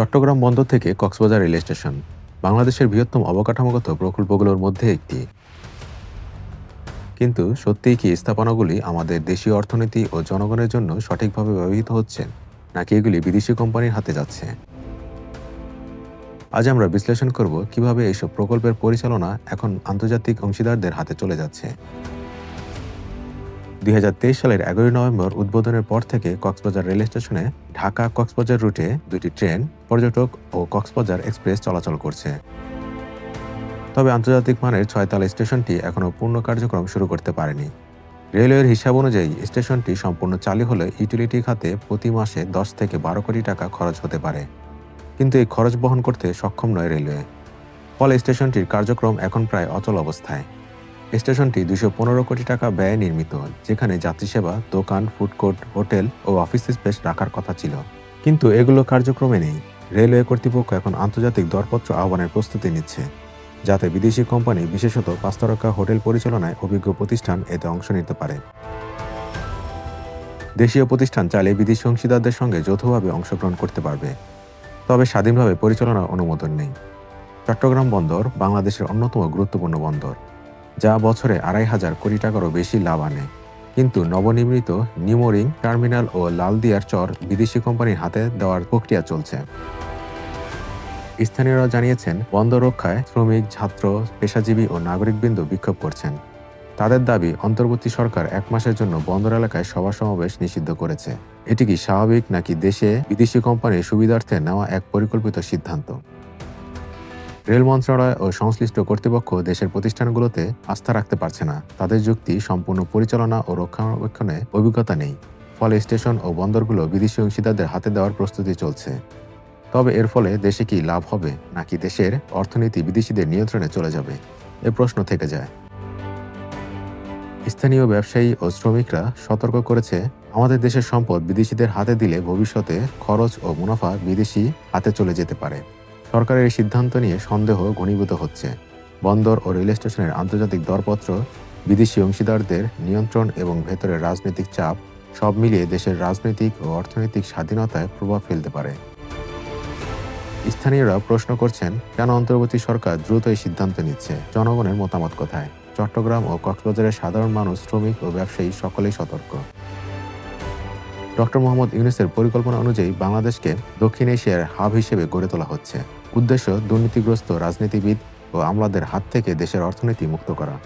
চট্টগ্রাম বন্দর থেকে Cox's Bazar rail station, বাংলাদেশের বৃহত্তম অবকাঠামোগত প্রকল্পগুলোর মধ্যে একটি। কিন্তু সত্যিই কি স্থাপনাগুলি আমাদের দেশীয় অর্থনীতি ও জনগণের জন্য সঠিকভাবে ব্যবহৃত হচ্ছে, নাকি এগুলি বিদেশি কোম্পানির হাতে যাচ্ছে? আজ আমরা বিশ্লেষণ করব কীভাবে এইসব প্রকল্পের পরিচালনা এখন আন্তর্জাতিক অংশীদারদের হাতে চলে যাচ্ছে। দুই হাজার তেইশ সালের এগারোই নভেম্বর উদ্বোধনের পর থেকে কক্সবাজার রেল স্টেশনে ঢাকা কক্সবাজার রুটে দুটি ট্রেন, পর্যটক ও কক্সবাজার এক্সপ্রেস চলাচল করছে। তবে আন্তর্জাতিক মানের ছয়তলা স্টেশনটি এখনও পূর্ণ কার্যক্রম শুরু করতে পারেনি। রেলওয়ের হিসাব অনুযায়ী স্টেশনটি সম্পূর্ণ চালু হলে ইউটিলিটি খাতে প্রতি মাসে দশ থেকে বারো কোটি টাকা খরচ হতে পারে। কিন্তু এই খরচ বহন করতে সক্ষম নয় রেলওয়ে। ফলে স্টেশনটির কার্যক্রম এখন প্রায় অচল অবস্থায়। স্টেশনটি দুশো পনেরো কোটি টাকা ব্যয়ে নির্মিত, যেখানে যাত্রীসেবা, দোকান ফুডকোর্ট হোটেল ও অফিস স্পেস রাখার কথা ছিল। কিন্তু এগুলো কার্যক্রমে নেই। রেলওয়ে কর্তৃপক্ষ এখন আন্তর্জাতিক দরপত্র আহ্বানের প্রস্তুতি নিচ্ছে, যাতে বিদেশি কোম্পানি, বিশেষত পাঁচতারকা হোটেল পরিচালনায় অভিজ্ঞ প্রতিষ্ঠান এতে অংশ নিতে পারে। দেশীয় প্রতিষ্ঠান চাইলে বিদেশি অংশীদারদের সঙ্গে যৌথভাবে অংশগ্রহণ করতে পারবে, তবে স্বাধীনভাবে পরিচালনার অনুমোদন নেই। চট্টগ্রাম বন্দর বাংলাদেশের অন্যতম গুরুত্বপূর্ণ বন্দর। যা বছরে আড়াই হাজার কোটি টাকারও বেশি লাভ আনে। কিন্তু নবনির্মিত নিউমোরিং টার্মিনাল ও লালদিয়ার চর বিদেশি কোম্পানির হাতে দেওয়ার প্রক্রিয়া চলছে। স্থানীয়রা জানিয়েছেন, বন্দর রক্ষায় শ্রমিক, ছাত্র, পেশাজীবী ও নাগরিকবৃন্দ বিক্ষোভ করছেন। তাদের দাবি, অন্তর্বর্তী সরকার এক মাসের জন্য বন্দর এলাকায় সভা সমাবেশ নিষিদ্ধ করেছে। এটি কি স্বাভাবিক নাকি দেশে বিদেশি কোম্পানির সুবিধার্থে নেওয়া এক পরিকল্পিত সিদ্ধান্ত? রেল মন্ত্রণালয় ও সংশ্লিষ্ট কর্তৃপক্ষ দেশের প্রতিষ্ঠানগুলোতে আস্থা রাখতে পারছে না। তাদের যুক্তি, সম্পূর্ণ পরিচালনা ও রক্ষণাবেক্ষণে অভিজ্ঞতা নেই। ফলে স্টেশন ও বন্দরগুলো বিদেশি অংশীদারদের হাতে দেওয়ার প্রস্তুতি চলছে। তবে এর ফলে দেশে কি লাভ হবে, নাকি দেশের অর্থনীতি বিদেশিদের নিয়ন্ত্রণে চলে যাবে? এ প্রশ্ন থেকে যায়। স্থানীয় ব্যবসায়ী ও শ্রমিকরা সতর্ক করেছে, আমাদের দেশের সম্পদ বিদেশিদের হাতে দিলে ভবিষ্যতে খরচ ও মুনাফা বিদেশি হাতে চলে যেতে পারে। সরকারের এই সিদ্ধান্ত নিয়ে সন্দেহ ঘনীভূত হচ্ছে। বন্দর ও রেল স্টেশনের আন্তর্জাতিক দরপত্র, বিদেশি অংশীদারদের নিয়ন্ত্রণ এবং ভেতরের রাজনৈতিক চাপ সব মিলিয়ে দেশের রাজনৈতিক ও অর্থনৈতিক স্বাধীনতায় প্রভাব ফেলতে পারে। স্থানীয়রা প্রশ্ন করছেন, কেন অন্তর্বর্তী সরকার দ্রুত এই সিদ্ধান্ত নিচ্ছে? জনগণের মতামত কোথায়? চট্টগ্রাম ও কক্সবাজারের সাধারণ মানুষ, শ্রমিক ও ব্যবসায়ী সকলেই সতর্ক। ডক্টর মোহাম্মদ ইউনুসের পরিকল্পনা অনুযায়ী বাংলাদেশকে দক্ষিণ এশিয়ার হাব হিসেবে গড়ে তোলা হচ্ছে। উদ্দেশ্য দুর্নীতিগ্রস্ত রাজনীতিবিদ ও আমলাদের হাত থেকে দেশের অর্থনীতি মুক্ত করা।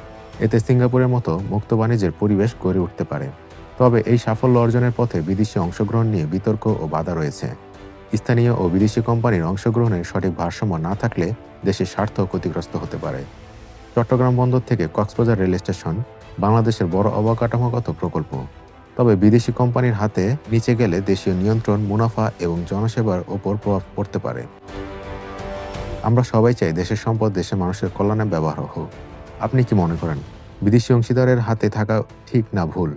এতে সিঙ্গাপুরের মতো মুক্ত বাণিজ্যের পরিবেশ গড়ে উঠতে পারে। তবে এই সাফল্য অর্জনের পথে বিদেশি অংশগ্রহণ নিয়ে বিতর্ক ও বাধা রয়েছে। স্থানীয় ও বিদেশি কোম্পানির অংশগ্রহণের সঠিক ভারসাম্য না থাকলে দেশের স্বার্থ ক্ষতিগ্রস্ত হতে পারে। চট্টগ্রাম বন্দর থেকে কক্সবাজার রেল স্টেশন বাংলাদেশের বড় অবকাঠামোগত প্রকল্প। তবে বিদেশি কোম্পানির হাতে নিচে গেলে দেশীয় নিয়ন্ত্রণ, মুনাফা এবং জনসেবার ওপর প্রভাব পড়তে পারে। আমরা সবাই চাই দেশের সম্পদ, দেশের মানুষের কল্যাণে ব্যবহার হোক। আপনি কি মনে করেন, বিদেশি অংশীদারের হাতে থাকা ঠিক না ভুল?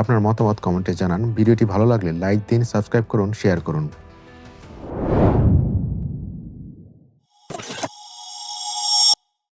আপনার মতামত কমেন্টে জানান। ভিডিওটি ভালো লাগলে লাইক দিন, সাবস্ক্রাইব করুন, শেয়ার করুন।